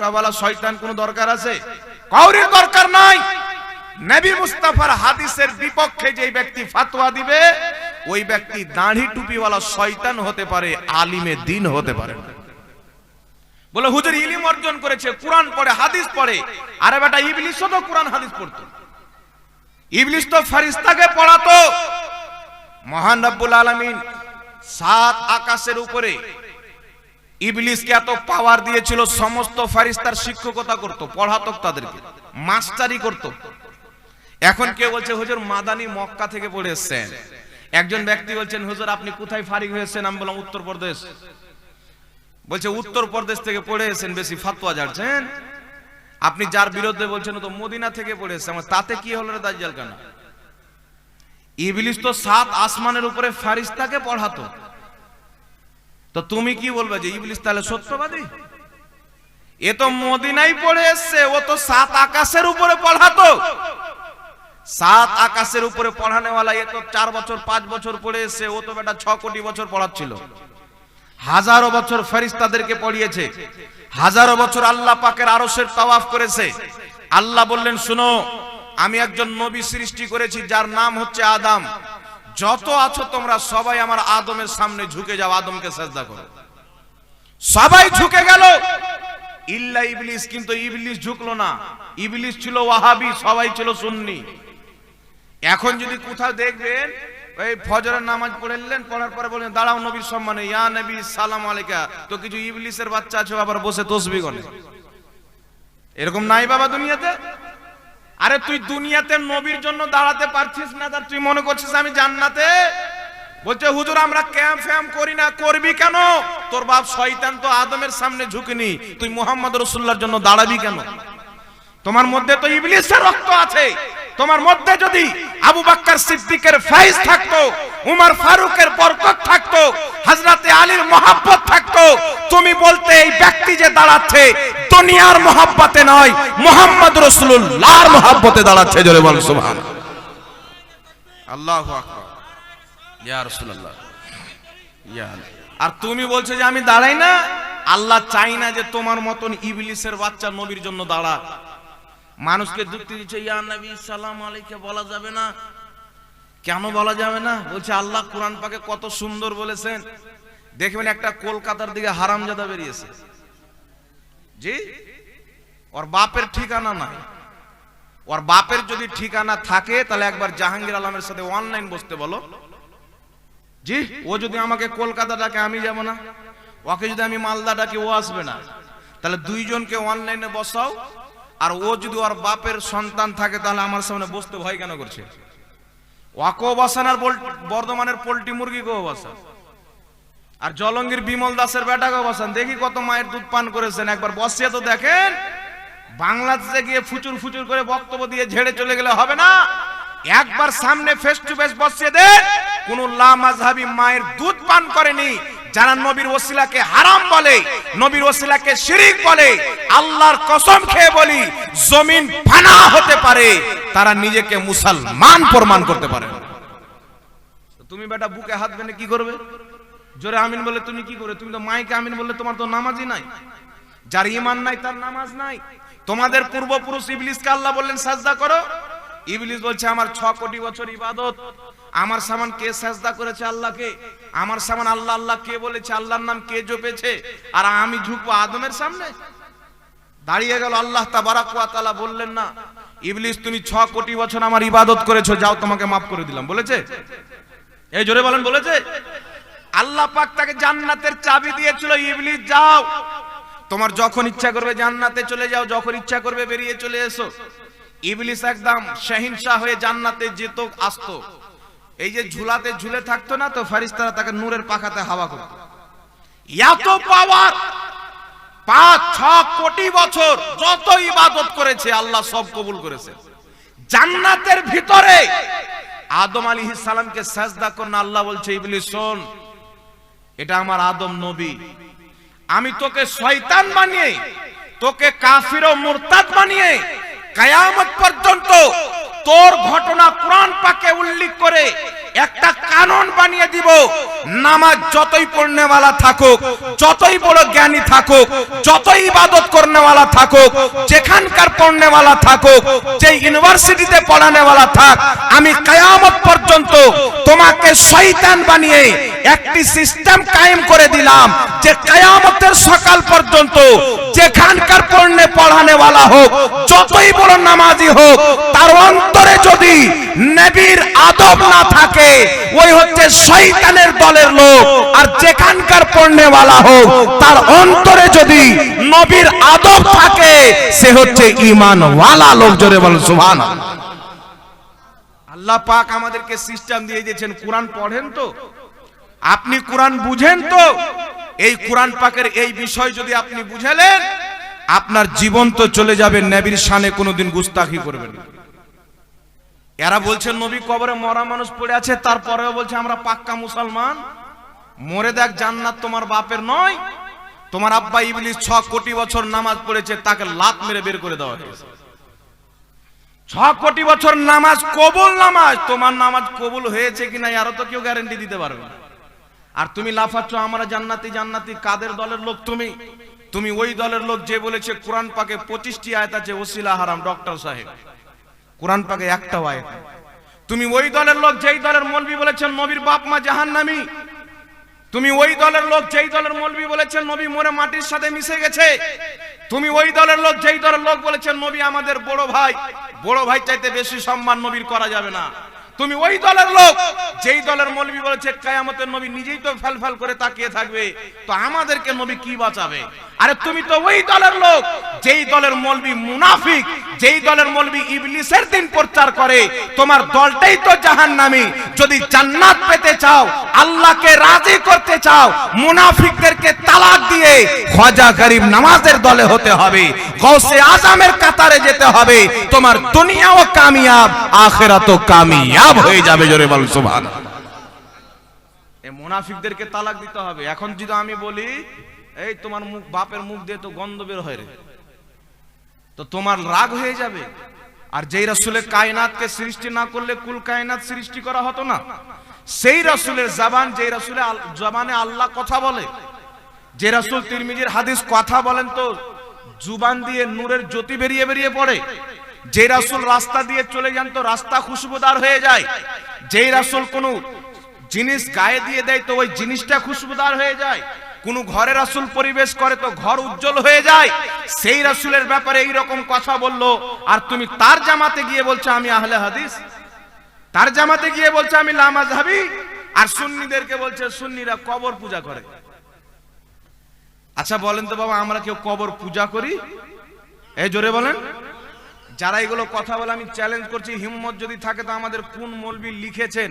টাওয়ালা শয়তান কোনো দরকার আছে? কাউরির দরকার নাই। নবী মুস্তাফার হাদিসের বিপক্ষে যে ব্যক্তি ফাতোয়া দিবে, ওই ব্যক্তি দাড়ি টুপিওয়ালা শয়তান হতে পারে, আলিমে দিন হতে পারে বলে হুজুর ইলিম অর্জন করেছে, কোরআন পড়ে, হাদিস পড়ে। আরে বেটা, ইবলিসও তো কোরআন, হাদিস পড়তো। ইবলিস তো ফারিস্তাকে পড়াতো। মহান রব্বুল আলামিন সাত আকাশের উপরে ইবলিসকে এত পাওয়ার দিয়েছিল, সমস্ত ফারিস্তার শিক্ষকতা করত পড়াতো তাদেরকে মাস্টারি করত। এখন কেউ বলছে, হুজুর, মাদানি মক্কা থেকে পড়ে এসছেন। একজন ব্যক্তি বলছেন, হুজুর, আপনি কোথায় ফারিক হয়েছেন আমি বললাম, উত্তরপ্রদেশ। বলছে, উত্তরপ্রদেশ থেকে পড়ে এসেছেন, বেশি ফাতোয়া জানছেন? আপনি যার বিরুদ্ধে বলছেন তো মদিনা থেকে পড়ে এসেছে। আমার তাতে কি হলো রে দাজ্জাল কেন? ইবলিস তো সাত আসমানের উপরে ফারিস্তাকে পড়াতো। তো তুমি কি বলবে যে ইবলিস তাহলে সত্যবাদী? এ তো মদিনাই পড়ে এসছে, ও তো সাত আকাশের উপরে পড়াতো। সাত আকাশের উপরে পড়ানেওয়ালা এ তো চার বছর, পাঁচ বছর পড়ে এসছে, ও তো বেটা ছ কোটি বছর পড়াচ্ছিল। হাজারো বছর ফেরিস্তাদেরকে পড়িয়েছে, হাজারো বছর আল্লাহ পাকের আরশের তাওয়াফ করেছে। আল্লাহ বললেন, শুনো, আমি একজন নবী সৃষ্টি করেছি, যার নাম হচ্ছে আদম। যত আছো তোমরা সবাই আমার আদমের সামনে ঝুঁকে যাও, আদমকে সাজদা করো। সবাই ঝুঁকে গেল। ইল্লা ইবলিস, কিন্তু ইবলিস ঝুঁকলো না। ইবলিস ছিল ওয়াহাবি, সবাই ছিল সুন্নি। এখন যদি কোথাও দেখবেন, ওই ফজরের নামাজ পড়ে নিলেন, পড়ার পরে বলেন দাঁড়াও নবীর সম্মানে, ইয়া নবী, সালাম আলাইকা। তো কিছু ইবলিসের বাচ্চা আছে আবার বসে তসবি গনে এরকম নাই বাবা দুনিয়াতে? আরে তুই দুনিয়াতে নবীর জন্য দাঁড়াতে পারছিস না তার তুই মনে করছিস আমি জান্নাতে? বলছে, হুজুর, আমরা ক্যাম্প ফ্যাম করি না, করবি কেন? তোর বাপ শয়তান তো আদমের সামনে ঝুঁকিনি, তুই মোহাম্মদ রসুল্লার জন্য দাঁড়াবি কেন? তোমার মধ্যে তো ইবলিসের রক্ত আছে। তোমার মধ্যে যদি আবু বাক্কার সিদ্দিকের ফাইজ থাকতো, উমর ফারুকের বরকত থাকতো, হযরতে আলীর মোহাব্বত থাকতো, তুমি বলতে এই ব্যক্তি যে দাঁড়াচ্ছে দুনিয়ার মোহাব্বতে নয়, মোহাম্মদ রাসূলুল্লাহর মোহাব্বতে দাঁড়াচ্ছে, জোরে বল সুবহান আল্লাহু আকবার। ইয়া রাসূলুল্লাহ। ইয়া। আর তুমি বলছো যে আমি দাঁড়াই না? আল্লাহ চাই না যে তোমার মতন ইবলিসের বাচ্চা নবীর জন্য দাঁড়া মানুষকে যুক্তি দিচ্ছে ইয়া নবী সালাম আলাইকে বলা যাবে না। কেন বলা যাবে না? বলছে আল্লাহ কোরআন পাকে কত সুন্দর বলেছেন। দেখবেন একটা কলকাতার দিকে হারামজাদা বেরিয়েছে। জি? ওর বাপের ঠিকানা নাই। ওর বাপের যদি ঠিকানা থাকে তাহলে একবার জাহাঙ্গীর আলমের সাথে অনলাইন বসতে বলো। জি? ও যদি আমাকে কলকাতা ডাকে আমি যাব না। ওকে যদি আমি মালদা ডাকি ও আসবে না। তাহলে দুইজনকে অনলাইনে বসাও। আর ও যদি ওর বাপের সন্তান থাকে, তাহলে আমার সামনে বসতে ভয় কেন করছে? ওয়াকেও বসান আর বর্ধমানের পোল্ট্রি মুরগিকেও বসান? আর জলঙ্গির বিমল দাসের বেটাকেও বসান? দেখি কত মায়ের দুধ পান করেছেন। একবার বসিয়ে তো দেখেন, বাংলাদেশে গিয়ে ফুচুর ফুচুর করে বক্তব্য দিয়ে ঝেড়ে চলে গেলে হবে না? একবার সামনে ফেস টু ফেস বসিয়ে দেন, কোন লামাজহাবি মায়ের দুধ পান করেনি। যারা নবীর ওসিলাকে হারাম বলে, নবীর ওসিলাকে শিরিক বলে, আল্লাহর কসম খেয়ে বলি, জমিন ফানা হতে পারে, তারা নিজেকে মুসলমান প্রমাণ করতে পারে তুমি বেটা বুকে হাত বেঁধে কি করবে? জোরে আমিন বলে তুমি কি করবে? তুমি তো মাইকে আমিন বললে তোমার তো নামাজই নাই। যার ইমান নাই, তার নামাজ নাই। তোমাদের পূর্বপুরুষ ইবলিসকে আল্লাহ বললেন, সাজদা করো। ইবলিস বলছে, আমার ছ কোটি বছর ইবাদত। আমার সামান কে সাজদা করেছে আল্লাহকে? আমার সামান আল্লাহ আল্লাহ কে বলেছে? আল্লাহর নাম কে জপেছে? আর আমি ঝুঁকবো আদমের সামনে? দাঁড়িয়ে গেল আল্লাহ তাবারাক ওয়া তাআলা, বললেন, না, ইবলিস, তুমি ছ কোটি বছর আমার ইবাদত করেছ, যাও, তোমাকে মাফ করে দিলাম। বলেছে? এই জোরে বলেন, বলেছে? আল্লাহ পাক তাকে জান্নাতের চাবি দিয়েছিল, ইবলিস, যাও। তোমার যখন ইচ্ছা করবে জান্নাতে চলে যাও, যখন ইচ্ছা করবে বেরিয়ে চলে এসো। ইবলিস একদম শাহিনশাহ হয়ে জান্নাতে যেত, আসতো। এই যে ঝুলাতে ঝুলে থাকতো না তো ফারিস্তারা তাকে নূরের পাখাতে হাওয়া করত। এত পাওয়ার! পাঁচ ছ কোটি বছর যত ইবাদত করেছে আল্লাহ সব কবুল করেছে। জান্নাতের ভিতরে আদম আলী সালামকে সাজদা করুন আল্লাহ বলছে ইবলিস শোন এটা আমার আদম নবী। আমি তোকে শয়তান বানিয়ে তোকে কাফির ও মুরতাদ বানিয়ে কায়ামত পর্যন্ত তোর ঘটনা কোরআন পাকে উল্লেখ করে একটা কানুন বানিয়ে দিব। নামাজ যতই পড়নেওয়ালা থাকুক, যতই বড় জ্ঞানী থাকুক, যতই ইবাদত করনেওয়ালা থাকুক, যেখানকার পড়নেওয়ালা থাকুক যে ইউনিভার্সিটিতে পড়ানেওয়ালা থাক, আমি কায়ামত পর্যন্ত তোমাকে শয়তান বানিয়ে একটি সিস্টেম কায়েম করে দিলাম যে কায়ামতের সকাল পর্যন্ত যেখানকার পড়নে পড়ানেওয়ালা হোক, যতই বড় নামাজি হোক, তার অন্তরে যদি নবীর আদব না থাকে, ওই হচ্ছে শয়তানের দলের লোক। আর যেখানকার পড়নেওয়ালা হোক, তার অন্তরে যদি নবীর আদব থাকে, সে হচ্ছে ইমানওয়ালা লোক। জোরে বল সুবহান আল্লাহ পাক আমাদেরকে সিস্টেম দিয়ে দিয়েছেন। কোরআন পড়েন তো? আপনি কোরআন বুঝেন তো? এই কোরআন পাকের এই বিষয় যদি আপনি বুঝালেন, আপনার জীবন তো চলে যাবে, নবীর শানে কোনোদিন গুস্তাখি করবেন এরা বলছেন নবী কবরে মরা মানুষ পড়ে আছে, তারপরেও বলছে, আমরা পাক্কা মুসলমান। মরে দেখ, জান্নাত তোমার বাপের নয়। তোমার আব্বা ইবলিস ছ কোটি বছর নামাজ পড়েছে, তাকে লাত মেরে বের করে দেওয়া হয়েছে। ছ কোটি বছর নামাজ, কবুল নামাজ। তোমার নামাজ কবুল হয়েছে কিনা আরও তো কেউ গ্যারেন্টি দিতে পারবে না। আর তুমি লাফাচ্ছ, আমরা জান্নাতি জান্নাতি। কাদের দলের লোক তুমি? তুমি ওই দলের লোক যে বলেছে, কোরআন পাকে পঁচিশটি আয়াত আছে, ওসিলা হারাম, ডক্টর সাহেব। কোরআন পাকে একটাও আয়াত তুমি ওই দলের লোক যেই দলের মলবি বলেছেন, নবীর বাপ মা জাহান্নামী। তুমি ওই দলের লোক যেই দলের মলবি বলেছেন, নবী মরে মাটির সাথে মিশে গেছে। তুমি ওই দলের লোক যেই দলের লোক বলেছেন, নবী আমাদের বড় ভাই। বড় ভাই চাইতে বেশি সম্মান নবীর করা যাবে না। তুমি ওই দলের লোক, যেই দলের মলবি বলেছে, কায়ামতের নবী নিজেই তো ফাল ফাল করে তাকিয়ে থাকবে। তো আমাদেরকে নবী কি বাঁচাবে? আরে তুমি তো ওই দলের লোক, যেই দলের মলবি মুনাফিক, যেই দলের মলবি ইবলিসের দিন প্রচার করে, তোমার দলটাই তো জাহান্নামী। যদি জান্নাত পেতে চাও, আল্লাহকে রাজি করতে চাও, মুনাফিকদেরকে তালাক দিয়ে খাজা গরিব নামাজের দলে হতে হবে গৌসে আজমের কাতারে যেতে হবে, তোমার দুনিয়াও কামিয়াব, আখেরাতও কামিয়াব হয়ে যাবে জোরে বল সুবহান এই মুনাফিকদেরকে তালাক দিতে হবে। এখন যদি আমি বলি এই তোমার মুখ, বাপের মুখ দিয়ে তো গন্ধ বের হয় রে। তো তোমার রাগ হয়ে যাবে। আর যেই রাসূলের কায়নাতকে সৃষ্টি না করলে কুল কায়নাত সৃষ্টি করা হতো না। সেই রাসূলের জবান, যেই রাসূলের আল- জবানে আল্লাহ কথা বলে। যে রাসূল তিরমিজির হাদিস কথা বলেন তো, জুবান দিয়ে নূরের জ্যোতি বেরিয়ে বেরিয়ে পড়ে। যে রাসুল রাস্তা দিয়ে চলে যান তো রাস্তা খুশবুদার হয়ে যায়। যেই রাসুল কোনো জিনিস গায়ে দিয়ে দেয় তো ওই জিনিসটা খুশবুদার হয়ে যায়। কোন ঘরে রাসূল পরিবেশ করে তো ঘর উজ্জ্বল হয়ে যায়। সেই রাসূলের ব্যাপারে এই রকম কথা বলল। আর তুমি তার জামাতে গিয়ে বলছো, আমি আহলে হাদিস। তার জামাতে গিয়ে বলছে, আমি লামাজহাবি আর সুন্নিদেরকে বলছে, সুন্নিরা কবর পূজা করে। আচ্ছা বলেন তো বাবা, আমরা কেউ কবর পূজা করি? এই জোরে বলেন। যারা এগুলো কথা বলে, আমি চ্যালেঞ্জ করছি, হিম্মত যদি থাকে তো আমাদের কোন মলবি লিখেছেন?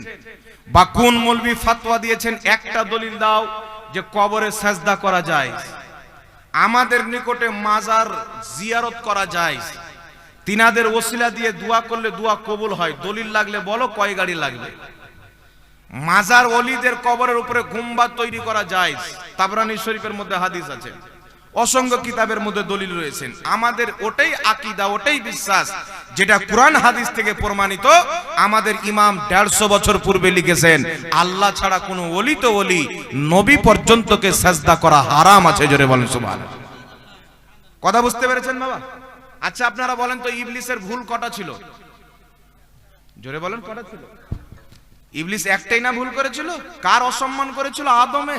বা কোন মলবি ফাতোয়া দিয়েছেন? একটা দলিল দাও। যে কবরে সেজদা করা যায়। আমাদের নিকটে মাজার জিয়ারত করা যায়। তিনাদের ওসিলা দিয়ে দোয়া করলে দোয়া কবুল হয়। দলিল লাগলে বলো, কয় গাড়ি লাগবে? মাজার অলিদের কবরের উপরে গুম্বা তৈরি করা যায়। তাবরানি শরীফের মধ্যে হাদিস আছে। অসংখ্য কিতাবের মধ্যে দলিল রয়েছেন। আমাদের ওটাই আকিদা, ওটাই বিশ্বাস, যেটা কোরআন হাদিস থেকে প্রমাণিত। আমাদের ইমাম দেড়শো বছর পূর্বে লিখেছেন, আল্লাহ ছাড়া কোনো অলি তো অলি নবী পর্যন্তকে সাজদা করা হারাম আছে, জোরে বলেন সুবহান কথা বুঝতে পেরেছেন বাবা? আচ্ছা আপনারা বলেন তো, ইবলিসের ভুল কটা ছিল? জোরে বলেন, কটা ছিল? ইবলিস একটাই না ভুল করেছিল? কার অসম্মান করেছিল? আদমে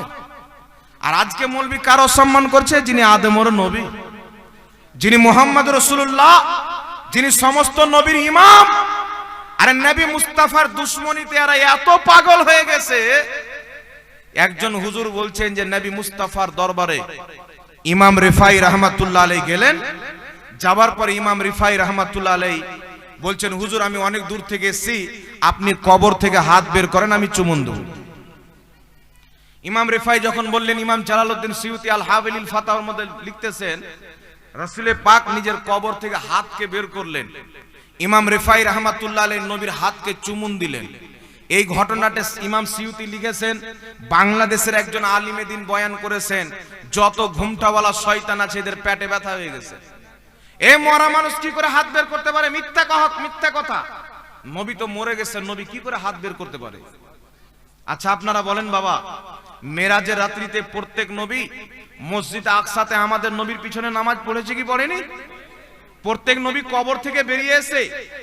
আর আজকে মৌলবি কার অসম্মান করছে? যিনি আদমর নবী। যিনি মোহাম্মদ রসুল্লাহ যিনি সমস্ত নবীর ইমাম। আরে নবী মুস্তাফার দুশ্মনীতে এরা এত পাগল হয়ে গেছে। একজন হুজুর বলছেন যে, নবী মুস্তাফার দরবারে ইমাম রিফাই রহমাতুল্লাহ আলাই গেলেন। যাবার পর ইমাম রিফাই রহমাতুল্লাহ আলাই বলছেন, হুজুর, আমি অনেক দূর থেকে এসেছি। আপনি কবর থেকে হাত বের করেন, আমি চুমুন ইমাম রেফাই যখন বললেন, ইমাম জালালউদ্দিন সিউতি আল হাবিলিল ফাতাহর মধ্যে লিখতেছেন, রাসূলে পাক নিজের কবর থেকে হাতকে বের করলেন। ইমাম রেফাই রহমাতুল্লাহ আলাই নবীর হাতকে চুমুন দিলেন। এই ঘটনাটা ইমাম সিউতি লিখেছেন, বাংলাদেশের একজন আলিমে দিন বয়ান করেছেন, যত ঘুমটাওয়ালা শয়তান আছে, এদের পেটে ব্যথা হয়ে গেছে। এ মরা মানুষ কি করে হাত বের করতে পারে? মিথ্যা কথা মিথ্যা কথা। নবী তো মরে গেছে নবী কি করে হাত বের করতে পারে? আচ্ছা আপনারা বলেন বাবা মেরাজের রাত্রিতে প্রত্যেক নবী মসজিদ আকসাতে আমাদের নবীর পিছনে নামাজ পড়েছে কি পড়েনি? প্রত্যেক নবী কবর থেকে বেরিয়ে এসে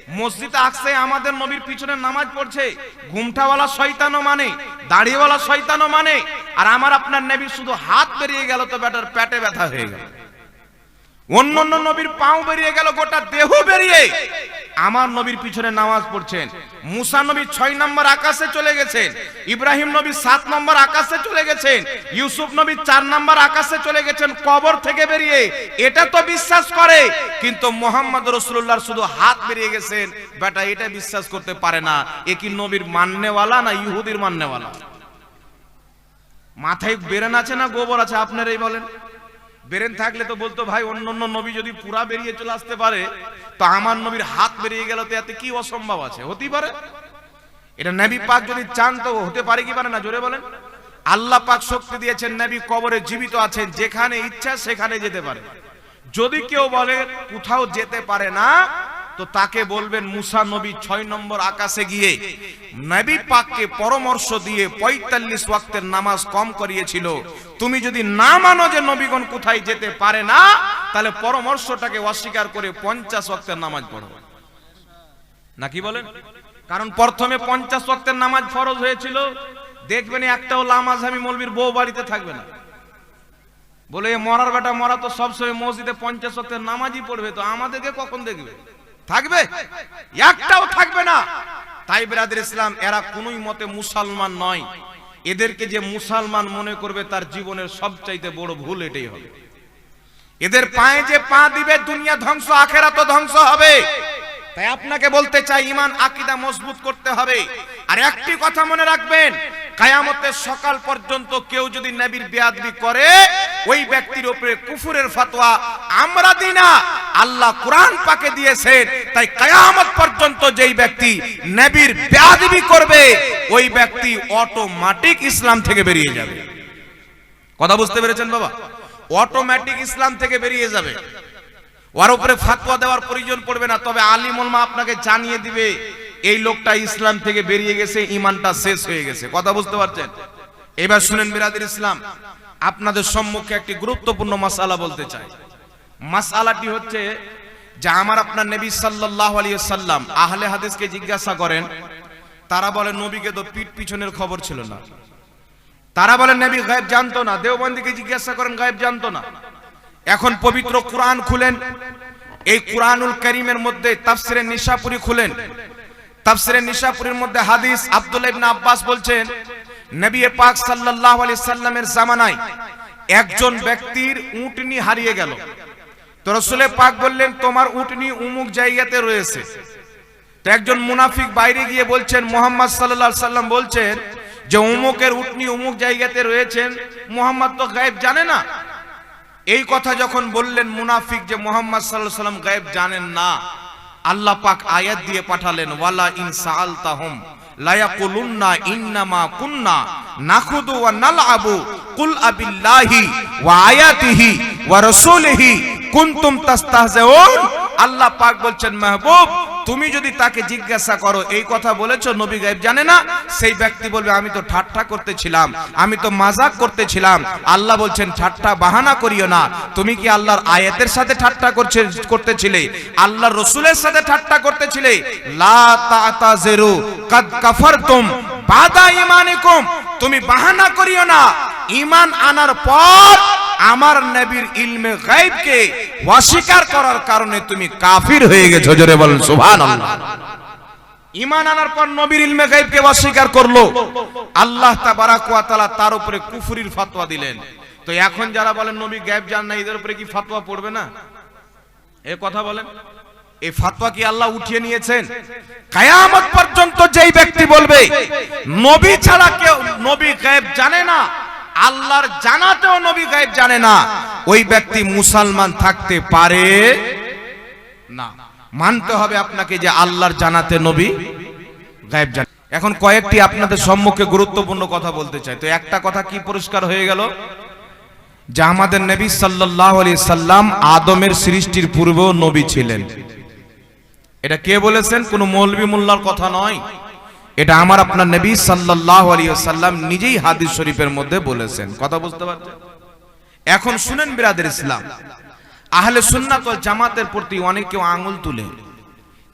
মসজিদ আকসে আমাদের নবীর পিছনে নামাজ পড়ছে। ঘুমটাওয়ালা শয়তানও মানে দাড়িওয়ালা শয়তানও মানে। আর আমার আপনার নবী শুধু হাত বেরিয়ে গেল তো ব্যাটার পেটে ব্যথা হয়ে গেল। অন্য অন্য নবীর পাও বেরিয়ে গেল, গোটা দেহ বেরিয়ে। আমার নবীর পিছনে নামাজ পড়ছেন। মুসা নবী ছয় নম্বর আকাশে চলে গেছেন। ইব্রাহিম নবী সাত নম্বর আকাশে চলে গেছেন। ইউসুফ নবী চার নম্বর আকাশে চলে গেছেন কবর থেকে বেরিয়ে। এটা তো বিশ্বাস করে, কিন্তু মোহাম্মদ রসুল্লাহ শুধু হাত বেরিয়ে গেছেন। বেটা, এটা বিশ্বাস করতে পারে না। এ কি নবীর মান্যওয়ালা না ইহুদির মান্যওয়ালা মাথায় বেরেন আছে না গোবর আছে? আপনারাই বলেন। বেরেন থাকলে তো বলতো, ভাই, অন্য অন্য নবী যদি পুরা বেরিয়ে চলে আসতে পারে, তো আমার নবীর হাত বেরিয়ে গেল, তো এতে কি অসম্ভব আছে? হতেই পারে। এটা নবী পাক যদি চান, তো হতে পারে কি পারে না? জোরে বলেন। আল্লাহ পাক শক্তি দিয়েছেন, নবী কবরে জীবিত আছেন, যেখানে ইচ্ছা সেখানে যেতে পারে। যদি কেউ বলে, কোথাও যেতে পারে না তো তাকে বলবেন, মুসা নবী ছয় নম্বর আকাশে গিয়ে নবী পাককে পরামর্শ দিয়ে পঁয়তাল্লিশ ওয়াক্তের নামাজ কম করিয়েছিল। তুমি যদি না মানো যে নবীগণ কোথায় যেতে পারে না, তাহলে পরামর্শটাকে অস্বীকার করে পঞ্চাশ ওয়াক্তের নামাজ পড়ো। নাকি বলেন? কারণ প্রথমে পঞ্চাশ ওয়াক্তের নামাজ ফরজ হয়েছিল। দেখবেন একটাও লামাজামি মৌলবীর বউ বাড়িতে থাকবে না। বলে মরার বেটা, মরা তো সবসময় মসজিদে পঞ্চাশ ওয়াক্তের নামাজই পড়বে, তো আমাদেরকে কখন দেখবে? থাকবে? একটাও থাকবে না। তাই বেরাদের ইসলাম, এরা কোনোই মতে মুসলমান নয়। এদেরকে যে মুসলমান মনে করবে তার জীবনের সবচাইতে বড় ভুল এটাই হবে। এদের পায়ে যে পা দিবে, দুনিয়া ধ্বংস আখেরা তো ধ্বংস হবে। তাই আপনাকে বলতে চাই ইমান আকিদা মজবুত করতে হবে। আর একটি কথা মনে রাখবেন, কায়ামতের সকাল পর্যন্ত কেউ যদি নবীর বেয়াদবি করে ওই ব্যক্তির উপরে কুফুরের ফতোয়া আমরা দিই না। আল্লাহ কোরআন পাকে দিয়েছেন। তাই কায়ামত পর্যন্ত যেই ব্যক্তি নবীর বেয়াদবি করবে, ওই ব্যক্তি অটোমেটিক ইসলাম থেকে বেরিয়ে যাবে। কথা বুঝতে পেরেছেন বাবা? অটোমেটিক ইসলাম থেকে বেরিয়ে যাবে। ওর উপরে ফাতোয়া দেওয়ার প্রয়োজন পড়বে না। তবে আলিম ওলমা আপনাকে জানিয়ে দিবে, এই লোকটা ইসলাম থেকে বেরিয়ে গেছে ইমানটা শেষ হয়ে গেছে। কথা বুঝতে পারছেন? এবার শুনেন বিরাদের ইসলাম। আপনাদের সম্মুখে একটি গুরুত্বপূর্ণ মাসালা বলতে চাই। মাসালাটি হচ্ছে যে আমার আপনার নবী সাল্লাল্লাহু আলাইহি সাল্লাম আহলে হাদিসকে জিজ্ঞাসা করেন, তারা বলে, নবীকে তো পিঠ পিছনের খবর ছিল না। তারা বলেন নবী গায়েব জানতো না। দেওবন্দিকে জিজ্ঞাসা করেন, গায়েব জানতো না? এখন পবিত্র কোরআন খুলেন। এই কোরআনুল করিমের মধ্যে তাফসিরের নিশাপুরি খুলেন। তাফসিরের নিশাপুরির মধ্যে হাদিস আব্দুল্লাহ ইবনে আব্বাস বলছেন নবী পাক সাল্লাল্লাহু আলাইহি সাল্লামের জামানায় একজন ব্যক্তির উটনি হারিয়ে গেল। তো রসুলের পাক বললেন, তোমার উটনি উমুক জায়গাতে রয়েছে। তো একজন মুনাফিক বাইরে গিয়ে বলছেন, মোহাম্মদ সাল্লাল্লাহু সাল্লাম বলছেন যে, উমুকের উটনি উমুক জায়গাতে রয়েছেন। মোহাম্মদ তো গায়েব জানে না। এই কথা যখন বললেন মুনাফিক যে, মোহাম্মদ সাল্লাল্লাহু সাল্লাম গায়েব জানেন না। আল্লাহ পাক আয়াত দিয়ে পাঠালেন, ওয়ালা ইনসা সাআলতাহুম। লা ইয়াকুলুন্না ইন্নামা কুন্না নাখুদু ওয়া নালআবু কুল আবিল্লাহি ওয়া আয়াতিহি ওয়া রাসূলিহি কুনতুম তাস্তাহজিউন। আল্লাহ পাক বলছেন, মাহবুব তুমি যদি তাকে জিজ্ঞাসা করো, এই কথা বলেছ, নবী গায়েব জানে না, সেই ব্যক্তি বলবে, আমি তো ঠাট্টা করতেছিলাম, আমি তো মাজাক করতেছিলাম। আল্লাহ বলছেন, ঠাট্টা বাহানা করিও না। তুমি কি আল্লাহর আয়াতের সাথে ঠাট্টা করছে, করতেছিলে? আল্লাহর রসুলের সাথে ঠাট্টা করতেছিলে? লা তাতাজিরু কাদ কাফারতুম বাদা ঈমানিকুম তুমি বাহানা করিও না। ঈমান আনার পর আমার নবীর ইলমে গায়বকে অস্বীকার করার কারণে তুমি কাফির হয়ে গেছো, জোরে বলেন, সুবহানাল্লাহ। ইমান আনার পর নবীর ইলমে গায়বকে অস্বীকার করল। আল্লাহ তাবারাক ওয়া তাআলা তার উপরে কুফরির ফতোয়া দিলেন। তো এখন যারা বলেন, নবী গায়ব জান না, এদের উপরে কি ফতোয়া পড়বে না? এ কথা বলেন। এই ফাতোয়া কি আল্লাহ উঠিয়ে নিয়েছেন? কায়ামত পর্যন্ত যেই ব্যক্তি বলবে, নবী ছাড়া কেউ, নবী গায়েব জানে না আল্লাহর জানাতেও নবী গায়েব জানে না। ওই ব্যক্তি মুসলমান থাকতে পারে না। মানতে হবে আপনাকে যে আল্লাহর জানাতে নবী গায়েব জানে। এখন কয়েকটি আপনাদের সম্মুখে গুরুত্বপূর্ণ কথা বলতে চাই। তো একটা কথা কি পরিষ্কার হয়ে গেল? যে আমাদের নবী সাল্লাল্লাহু আলাইহি সাল্লাম আদমের সৃষ্টির পূর্বেও নবী ছিলেন। এটা কে বলেছেন? কোন মৌলবী মোল্লার কথা নয়। এটা আমার আপনার নবী সাল্লাল্লাহু আলাইহি ওয়াসাল্লাম নিজেই হাদিস শরীফের মধ্যে বলেছেন। কথা বুঝতে পারছেন? এখন শুনেন বিরাদের ইসলাম। আহলে সুন্নাত জামাতের প্রতি অনেক কেউ আঙুল তুলে।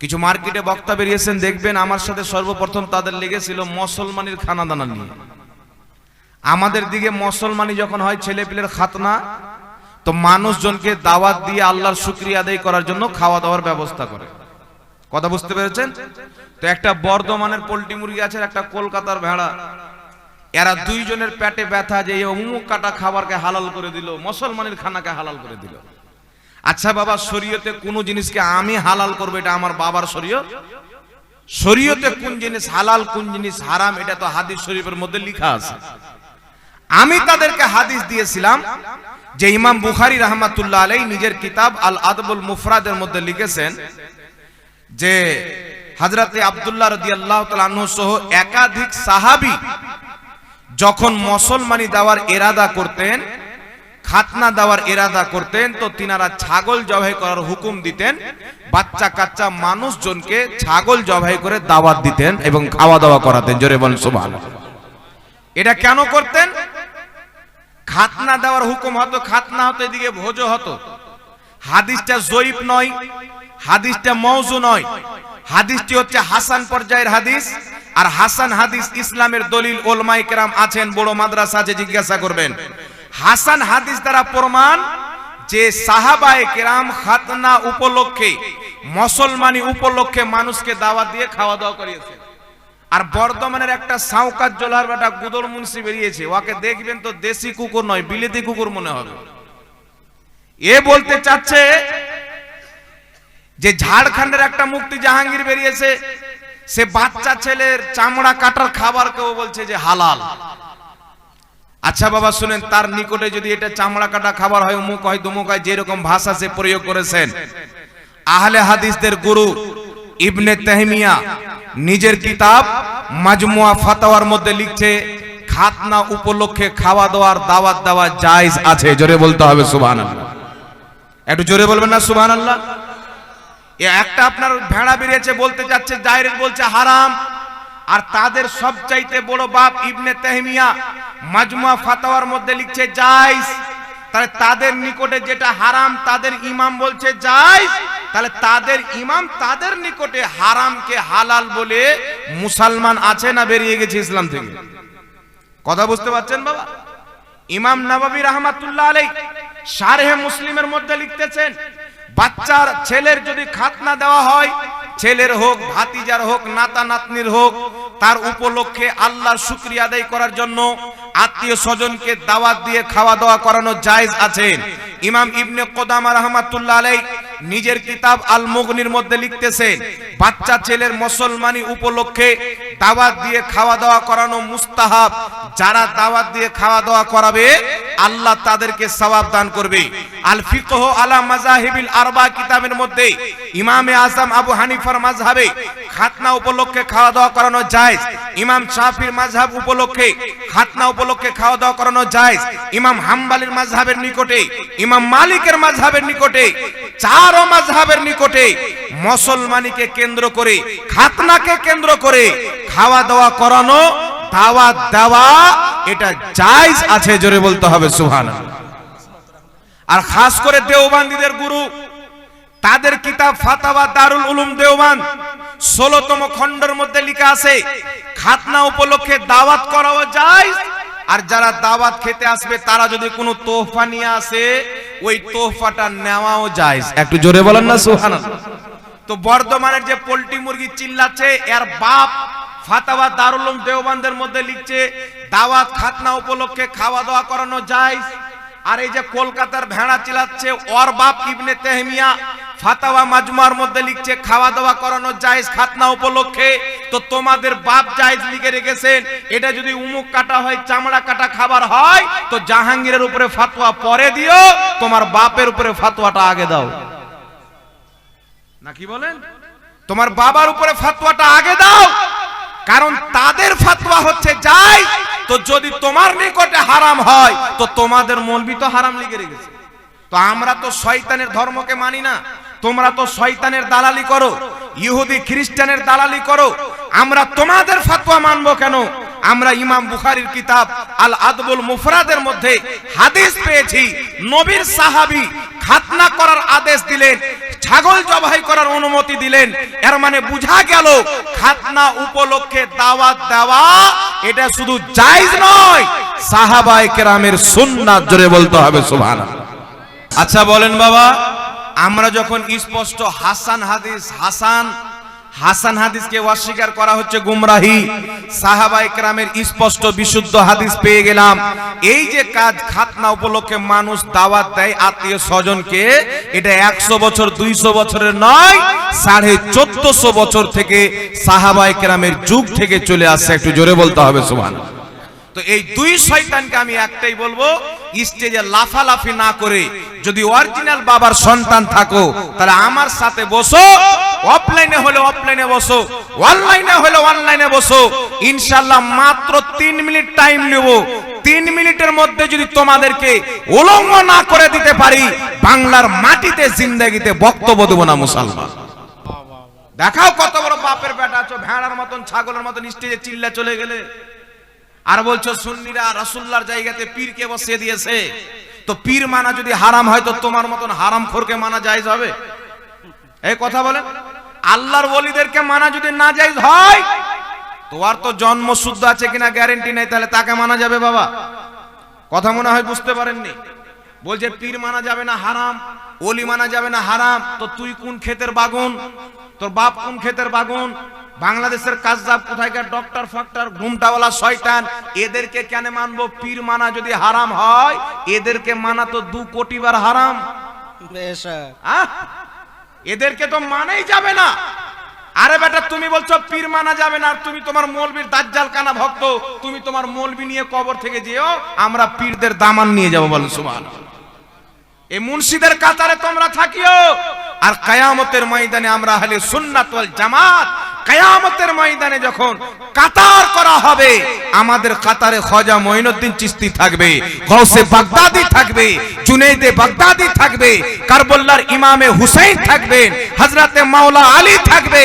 কিছু মার্কেটে বক্তা বেরিয়েছেন, দেখবেন আমার সাথে সর্বপ্রথম তাদের লেগেছিল মুসলমানের খানাদানা নিয়ে। আমাদের দিকে মুসলমানি যখন হয়, ছেলেপিলের খাতনা, তো মানুষজনকে দাওয়াত দিয়ে আল্লাহর শুক্রিয়া আদায় করার জন্য খাওয়া দাওয়ার ব্যবস্থা করে। কথা বুঝতে পেরেছেন? তো একটা বর্ধমানের পোল্ট্রি মুরগি আছে একটা কলকাতার ভেড়া। এরা দুইজনের পেটে ব্যথা যে অমুক কাটা খাবারকে হালাল করে দিল, মুসলমানের খানাকে হালাল করে দিল। আচ্ছা বাবা, শরীয়তে কোন জিনিসকে আমি হালাল করব এটা আমার বাবার শরীয়ত? শরীয়তে কোন জিনিস হালাল, কোন জিনিস হারাম, এটা তো হাদিস শরীফের মধ্যে লেখা আছে। আমি তাদেরকে হাদিস দিয়েছিলাম যে ইমাম বুখারি রহমাতুল্লাহ আলাই নিজের কিতাব আল আদবুল মুফরাদের মধ্যে লিখেছেন যে হাজরাতে আবদুল্লাহ রদি আল্লাহ সহ একাধিক সাহাবি যখন মুসলমানি দেওয়ার এরাদা করতেন, খাতনা দেওয়ার এরাদা করতেন, তো তিনারা ছাগল জবাই করার হুকুম দিতেন বাচ্চা কাচ্চা মানুষজনকে ছাগল জবাই করে দাওয়াত দিতেন এবং খাওয়া দাওয়া করাতেন। জোরে বলেন সুবহানাল্লাহ। এটা কেন করতেন? খাতনা দেওয়ার হুকুম হতো, খাতনা হতো, এদিকে ভোজ হতো। হাদিসটা জয়ীফ নয়, হাদিসটা মৌজু নয়। হাদিসটি হচ্ছে হাসান পর্যায়ের হাদিস, আর হাসান হাদিস ইসলামের দলিল ওলমাই কেরাম আছেন বড় মাদ্রাসা আছে জিজ্ঞাসা করবেন। হাসান হাদিস দ্বারা প্রমাণ যে সাহাবায়ে কেরাম খাতনা উপলক্ষে, মুসলমানি উপলক্ষে মানুষকে দাওয়াত দিয়ে খাওয়া দাওয়া করিয়েছে। আর বর্ধমানের একটা সাউকাত জোলার বেটা গুদর মুন্সি বেরিয়েছে, ওকে দেখবেন তো দেশি কুকুর নয়, বিলেতি কুকুর মনে হবে। এ বলতে চাচ্ছে যে ঝাড়খণ্ডের একটা মুক্তি জাহাঙ্গীর বেরিয়েছে, সে বাচ্চা ছেলের চামড়া কাটার খাবার কেউ বলছে যে হালাল। আচ্ছা বাবা, শুনেন, তার নিকটে যদি এটা চামড়া কাটা খাবার হয়, অমুক হয় দুমুক হয়, যেরকম ভাষা সে প্রয়োগ করেছেন, আহলে হাদিসদের গুরু ইবনে তেহমিয়া নিজের কিতাব মাজমুয়া ফাতাওয়ার মধ্যে লিখছে, খাতনা উপলক্ষে খাওয়া দাওয়ার দাওয়াত দেওয়া জায়েজ আছে। জোরে বলতে হবে, সুবহানাল্লাহ। একটু জোরে বলবেন না, সুবহানাল্লাহ। এ একটা আপনার ভেড়া বেরিয়েছে, বলতে যাচ্ছে ডাইরেক্ট বলছে, হারাম। আর তাদের সবচাইতে বড় বাপ ইবনে তেহমিয়া, মাজমুয়া ফাতাওয়ার মধ্যে লিখছে জায়েজ তাহলে তাদের নিকটে যেটা হারাম, তাদের ইমাম বলছে জায়েজ তাহলে তাদের ইমাম তাদের নিকটে হারামকে হালাল বলে মুসলমান আছে না বেরিয়ে গেছে ইসলাম থেকে? কথা বুঝতে পারছেন বাবা? ইমাম নবাবী রহমাতুল্লাহ আলাই শারহে মুসলিমের মধ্যে লিখতেছেন, বাচ্চার ছেলের যদি খাতনা দেওয়া হয়, ছেলের হোক, ভাতিজার হোক নাতা নাতনির হোক তার উপলক্ষে আল্লাহর শুক্রিয়া আদায় করার জন্য আত্মীয় স্বজনকে দাওয়াত দিয়ে খাওয়া দাওয়া করানো জায়েজ আছে। ইমাম ইবনে কোদামা রহমাতুল্লাহ আলাই নিজের কিতাব আল মুগনির মধ্যে লিখতেছেন, বাচ্চা ছেলের মুসলমানি উপলক্ষে দাওয়াত দিয়ে খাওয়া দাওয়া করানো মুস্তাহাব। যারা দাওয়াত দিয়ে খাওয়া দাওয়া করাবে, আল্লাহ তাদেরকে সওয়াব দান করবে। আল ফিকহ আলা মাযাহিবিল আরবা কিতাবের মধ্যে ইমামে আজম আবু হানিফার মাযহাবে খাতনা উপলক্ষে খাওয়া দাওয়া করানো জায়েজ। ইমাম শাফির মাযহাব উপলক্ষে, খাতনা উপলক্ষে খাওয়া দাওয়া করানো জায়েজ। ইমাম হাম্বালির মাযহাবের নিকটে, ইমাম মালিকের মাযহাবের নিকটে, চার মাযহাবের নিকটে মুসলমানিকে কেন্দ্র করে, খাতনাকে কেন্দ্র করে খাওয়া দাওয়া করানো, দাওয়াত দেওয়া, এটা জায়েজ আছে, জোরে বলতে হবে, সুবহানাল্লাহ। আর খাস করে দেওবান্দিদের গুরু তাদের কিতাব ফাতাওয়া দারুল উলুম দেওবান, ষোলতম খণ্ডের মধ্যে লেখা আছে, খাতনা উপলক্ষে দাওয়াত করাও যায়, আর যারা দাওয়াত খেতে আসবে, তারা যদি কোনো তোহফা নিয়ে আসে, ওই তোহফাটা নেওয়াও যায়। একটু জোরে বলেন না, সুবহানাল্লাহ। তো বর্ধমানের যে পোল্ট্রি মুরগি চিল্লাচ্ছে, এর বাপ ফাতাওয়া দারুল উলুম দেওবানদের মধ্যে লিখছে, দাওয়াত, খাতনা উপলক্ষে খাওয়া দাওয়া করানো যায়। আর এই যে কলকাতার ভেড়া চিলাচ্ছে, ওর বাপ ইবনে তেহমিয়া ফাতাওয়া মাজমার মধ্যে লিখছে খাওয়া দাওয়া করানো জায়েজ খাতনা উপলক্ষে। তো তোমাদের বাপ জায়েজ লিখে রেখেছেন, এটা যদি উমুক কাটা হয়, চামড়া কাটা খাবার হয়, তো জাহাঙ্গীরের উপরে ফাতোয়া পরে দিও, তোমার বাপের উপরে ফাতোয়াটা আগে দাও। না কি বলেন? তোমার বাবার উপরে ফাতোয়াটা আগে দাও কারণ তাদের ফাতোয়া হচ্ছে যাই, তো যদি তোমার নিকটে হারাম হয়, তো তোমাদের মলবি তো হারাম লিখে রেখেছে। তো আমরা তো শয়তানের ধর্মকে মানি না, তোমরা তো শয়তানের দালালি করো, ইহুদি খ্রিস্টানের দালালি করো, আমরা তোমাদের ফাতোয়া মানবো কেন? আমরা ইমাম বুখারির কিতাব আল আদবুল মুফরাদের মধ্যে হাদিস পেয়েছি। নবীর সাহাবী খাতনা করার আদেশ দিলেন, ছাগল জবাই করার অনুমতি দিলেন। এর মানে বুঝা গেল, খাতনা উপলক্ষে দাওয়াত দেওয়া এটা শুধু জায়েজ নয়, সাহাবায়ে কেরামের সুন্নাত জোরে বলতে হবে, সুবহানাল্লাহ। আচ্ছা বলেন বাবা, আমরা যখন স্পষ্ট হাসান হাদিস, হাসান হাসান হাদিসকে অস্বীকার করা হচ্ছে গুমরাহি। সাহাবা একরামের স্পষ্ট বিশুদ্ধ হাদিস পেয়ে গেলাম। এই যে কাজ খাতনা উপলক্ষে মানুষ দাওয়াত দেয় আত্মীয় স্বজনকে, এটা একশো বছর, দুইশো বছরের নয়, সাড়ে চোদ্দশো বছর থেকে সাহাবা একরামের যুগ থেকে চলে আসছে। একটু জোরে বলতে হবে সুমান তো এই দুই শয়তানকে আমি একটাই বলব, স্টেজে লাফালাফি না করে যদি অরিজিনাল বাবার সন্তান থাকো, তাহলে আমার সাথে বসো অফলাইনে হলে অফলাইনে বসো অনলাইনে হলে অনলাইনে বসো। ইনশাল্লাহ মাত্র তিন মিনিট টাইম নেব। তিন মিনিটের মধ্যে যদি তোমাদেরকে উলঙ্গ না করে দিতে পারি, বাংলার মাটিতে জিন্দাগিতে বক্তব্য দেবো না মুসলমান। দেখাও কত বড় বাপের বেটা আছো, ভেড়ার মতন, ছাগলের মতন, স্টেজে চিল্লা চলে গেলে। আর বলছো সুন্নিরা রাসুল্লার জায়গাতে পীরকে বসিয়ে দিয়েছে। তো পীর মানা যদি হারাম হয়, তো তোমার মতন হারাম খোরকে মানা যায় হবে? এই কথা বলে। আল্লাহর বলিদেরকে মানা যদি না যাইজ হয় তোমার তো জন্ম শুদ্ধ আছে কিনা গ্যারেন্টি নেই, তাহলে তাকে মানা যাবে বাবা। কথা মনে হয় বুঝতে পারেননি? বলছে পীর মানা যাবে না হারাম। ওলি মানা যাবে না হারাম। তো তুই কোন ক্ষেতের বাগুন? তোর বাপ কোন ক্ষেতের বাগুন? বাংলাদেশের কাজদাব কোথায়কার ডক্টর ফক্টর ঘুমটাওয়ালা শয়তান? এদেরকে কেন মানবো? পীর মানা যদি হারাম হয় এদেরকে মানা তো দু কোটি বার হারাম? এদেরকে তো মানেই যাবে না। আরে বেটা তুমি বলছো পীর মানা যাবে না আর তুমি তোমার মৌলবীর দাজ্জাল কানা ভক্ত। তুমি তোমার মৌলবি নিয়ে কবর থেকে যেও আমরা পীরদের দামান নিয়ে যাব বলো সুবহান এই মুন্সিদের কাতারে তোমরা থাকিও। আর কায়ামতের ময়দানে আমরা হলে সুন্নাত জামাত, কায়ামতের ময়দানে যখন কাতার করা হবে, আমাদের কাতারে খজা মঈনুদ্দিন চিস্তি থাকবে গৌসে বাগদাদি থাকবে জুনেদে বাগদাদি থাকবে কারবল্লার ইমামে হুসাইন থাকবেন হযরতে মাওলা আলী থাকবে,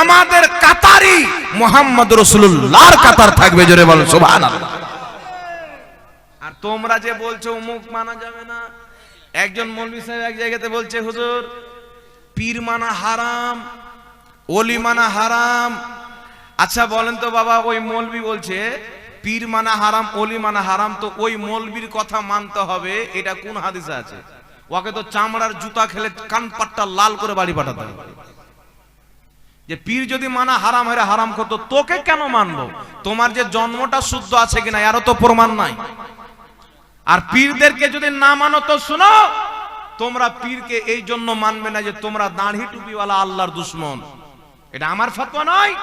আমাদের কাতারি মোহাম্মদ রাসূলুল্লাহর কাতার থাকবে, জোরে বলেন সুবহানাল্লাহ। আর তোমরা যে বলছো মুখ মানা যাবে না। একজন মৌলবী সাহেব এক জায়গাতে বলছে, হুজুর, পীর মানা হারাম অলি মানা হারাম। আচ্ছা বলেন তো বাবা, ওই মৌলবি বলছে, পীর মানা হারাম অলি মানা হারাম। তো ওই মৌলবির কথা মানতে হবে, এটা কোন হাদিসে আছে? ওকে তো চামড়ার জুতা খেলে কান পাট্টা লাল করে বাড়ি পাঠাতে হবে। যে পীর যদি মানা হারাম হয়ে হারাম করতো, তোকে কেন মানবো? তোমার যে জন্মটা শুদ্ধ আছে কিনা, এরও তো প্রমাণ নাই। আর পীরদেরকে যদি না মানো, তো শুনো, তোমরা পীরকে এই জন্য মানবে না যে তোমরা দাঁড়ি টুপিওয়ালা আল্লাহর দুশ্মন। এটা আমার ফতোয়া নয়।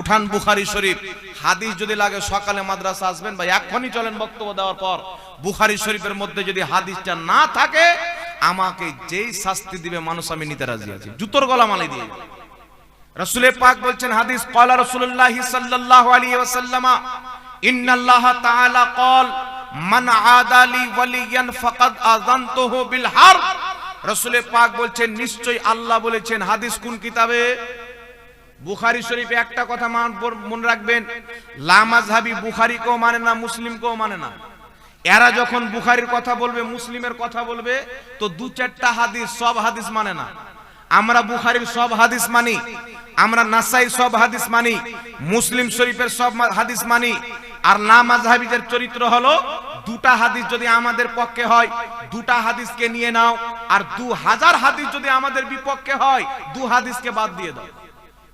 উঠান বুখারি শরীফ। হাদিস যদি লাগে, সকালে মাদ্রাসা আসবেন বা এখনই চলেন বক্তব্য দেওয়ার পর। বুখারি শরীফের মধ্যে যদি হাদিসটা না থাকে, আমাকে যেই শাস্তি দিবে মানুষ, আমি নিতে রাজি আছি। জুতোর গলা মালাই দিয়ে। রসুলে পাক বলছেন হাদিস কলা রসুল্লাহ সাল্লাল্লাহু আলাইহি ওয়াসাল্লামা, ইন্নাল্লাহ তাআলা কল মান আদালি ওয়ালিয়ান ফাকাদ আযানতুহু বিল হারব রসুলে পাক বলছেন, নিশ্চয়ই আল্লাহ বলেছেন, হাদিস কোন কিতাবে? বুখারী শরীফে একটা কথা মান- রাখবেন লামাজহাবি বুখারী কেও মানে না মুসলিম কেও মানে না। এরা যখন বুখারীর কথা বলবে, মুসলিমের কথা বলবে, তো দু চারটা হাদিস, সব হাদিস মানে না। আমরা বুখারীর সব হাদিস মানি, আমরা নাসাই সব হাদিস মানি, মুসলিম শরীফের সব হাদিস মানি আর লামাজহাবিদের চরিত্র হলো, দুটা হাদিস যদি আমাদের পক্ষে হয়, দুটা হাদিসকে নিয়ে নাও, আর দু হাজার হাদিস যদি আমাদের বিপক্ষে হয়, দু হাদিসকে বাদ দিয়ে দাও।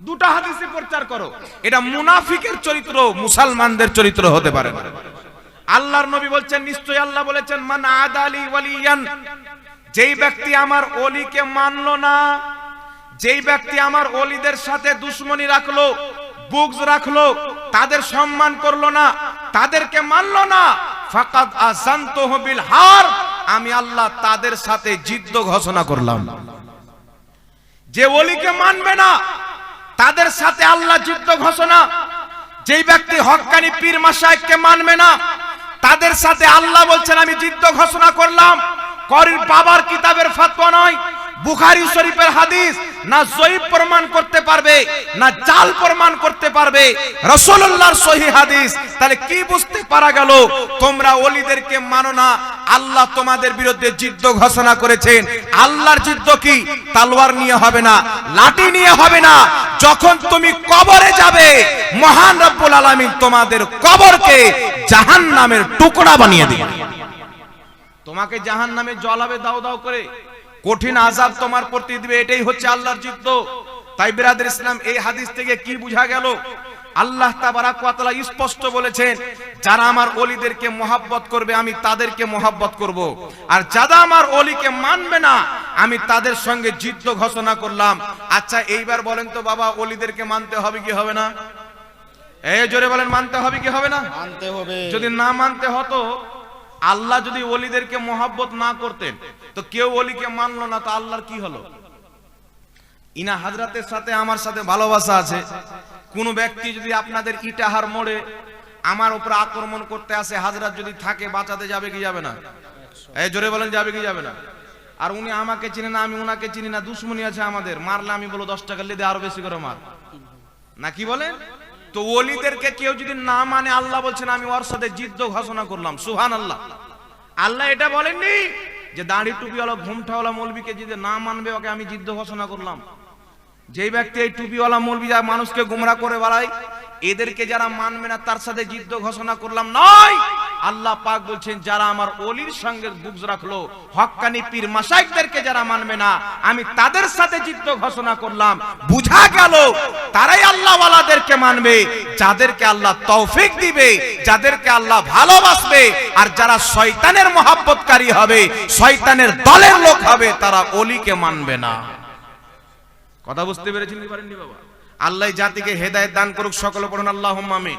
দুটা হাদিসে প্রচার করো। এটা মুনাফিকের চরিত্র, মুসলমানদের চরিত্র হতে পারে না। আল্লাহর নবী বলছেন, নিশ্চয়ই আল্লাহ বলেছেন, মান আদালি ওয়ালিয়ান যেই ব্যক্তি আমার ওলিকে মানলো না, যেই ব্যক্তি আমার ওলিদের সাথে দুশ্মনী রাখল বুকস রাখল তাদের সম্মান করল না, তাদেরকে মানলো না। ফাকাদ আসান্তহু বিল হার, আমি আল্লাহ তাদের সাথে জিদ্দ ঘোষণা করলাম। যে ওলিকে মানবে না, তাদের সাথে আল্লাহ যুদ্ধ ঘোষণা। যেই ব্যক্তি হকানি পীর মাসায়েককে মানবে না, তাদের সাথে আল্লাহ বলছেন, আমি যুদ্ধ ঘোষণা করলাম। করির বাবার কিতাবের ফতোয়া নয় বুখারী শরীফের হাদিস, না জয়ীব প্রমাণ করতে পারবে, না জাল প্রমাণ করতে পারবে। রাসূলুল্লাহর সহি হাদিস, তাহলে কি বুঝতে পারা গেল? তোমরা ওলিদেরকে মানো না, আল্লাহ তোমাদের বিরুদ্ধে যুদ্ধ ঘোষণা করেছেন। আল্লাহর যুদ্ধ কি? তালওয়ার নিয়ে হবে না, লাঠি নিয়ে হবে না। যখন তুমি কবরে যাবে, মহান রব্বুল আলামিন তোমাদের কবরকে জাহান্নামের টুকরা বানিয়ে দিবে। তোমাকে জাহান নামে জ্বলাবে দাও দাও করে। কঠিন আজাব তোমার প্রতি দিবে এটাই হচ্ছে আল্লাহর যুদ্ধ। তাই বিরাদের ইসলাম এই হাদিস থেকে কি বুঝা গেল? আল্লাহ তাবারাক ওয়া স্পষ্ট বলেছেন যারা আমার অলিদেরকে মোহাব্বত করবে আমি তাদেরকে মোহাব্বত করব। আর যারা আমার ওলিকে মানবে না আমি তাদের সঙ্গে যুদ্ধ ঘোষণা করলাম। আচ্ছা এইবার বলেন তো বাবা অলিদেরকে মানতে হবে কি হবে না? এই জোরে বলেন মানতে হবে কি হবে না? আনতে হবে। যদি না মানতে হতো আল্লাহ যদি অলিদেরকে মোহাব্বত না করতেন তো কেউ ওলিকে মানলো না, তো আল্লাহর কি হলো? ইনা হাজরাতের সাথে আমার সাথে ভালোবাসা আছে। কোন ব্যক্তি যদি আপনাদের ইটাহার মোড়ে আমার উপর আক্রমণ করতে আসে, হাজরাত যদি থাকে, বাঁচাতে যাবে কি যাবে না? এই জোরে বলেন, যাবে কি যাবে না? আর উনি আমাকে চিনে না, আমি উনাকে চিনি না, দুশ্মনী আছে আমাদের। মারলে আমি বলো দশ টাকা লেদে আরও বেশি করে মার। না কি বলেন তো ওলিদেরকে কেউ যদি না মানে আল্লাহ বলছেন, আমি ওর সাথে যুদ্ধ ঘোষণা করলাম। সুহান আল্লাহ আল্লাহ এটা বলেননি? যে দাঁড়ি টুপিওয়ালা, ঘুমঠাওয়ালা মৌলবীকে যদি না মানবে, ওকে আমি যুদ্ধ ঘোষণা করলাম। যেই ব্যক্তি এই টুপিওয়ালা মৌলবী যা মানুষকে গুমরা করে বেড়ায় এদেরকে যারা মানবে না, তার সাথে যুদ্ধ ঘোষণা করলাম নয়। আল্লাহ পাক বলছেন, যারা আমার অলির সঙ্গে বুকস রাখল, হক্কানি পীর মাসাইকদেরকে যারা মানবে না, আমি তাদের সাথে যুদ্ধ ঘোষণা করলাম। বুঝা গেল, তারাই আল্লাহওয়ালাদেরকে মানবে, যাদেরকে আল্লাহ তৌফিক দিবে, যাদেরকে আল্লাহ ভালোবাসবে, আর যারা শয়তানের মহাব্বতকারী হবে, শয়তানের দলের লোক হবে, তারা অলিকে মানবে না। কথা বুঝতে পেরেছেন পারেননি বাবা? আল্লাহ জাতিকে হেদায়ত দান করুক সকল পড়ুন আল্লাহ আমিন।